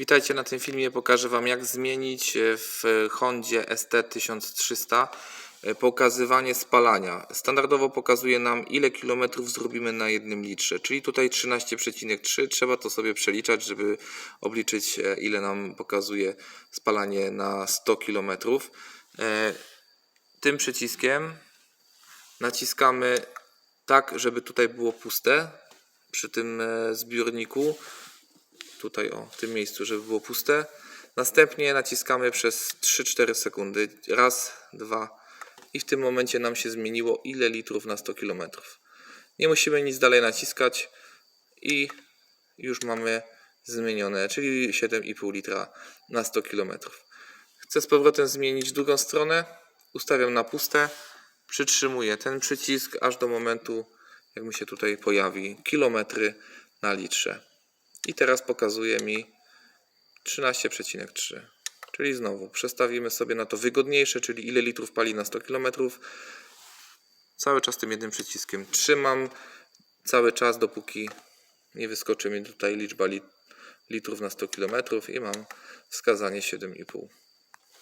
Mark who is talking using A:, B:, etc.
A: Witajcie na tym filmie. Pokażę Wam jak zmienić e, w Hondzie ST1300 e, pokazywanie spalania. Standardowo pokazuje nam ile kilometrów zrobimy na jednym litrze, czyli tutaj 13,3. Trzeba to sobie przeliczać, żeby obliczyć e, ile nam pokazuje spalanie na 100 kilometrów. Tym przyciskiem naciskamy tak, żeby tutaj było puste przy tym zbiorniku tutaj o w tym miejscu, żeby było puste. Następnie naciskamy przez 3-4 sekundy. Raz, dwa i w tym momencie nam się zmieniło ile litrów na 100 km. Nie musimy nic dalej naciskać i już mamy zmienione, czyli 7,5 litra na 100 km. Chcę z powrotem zmienić drugą stronę. Ustawiam na puste. Przytrzymuję ten przycisk aż do momentu, jak mi się tutaj pojawi kilometry na litrze. I teraz pokazuje mi 13,3. Czyli znowu przestawimy sobie na to wygodniejsze, czyli ile litrów pali na 100 km. Cały czas tym jednym przyciskiem trzymam cały czas, dopóki nie wyskoczy mi tutaj liczba lit- litrów na 100 km i mam wskazanie 7,5.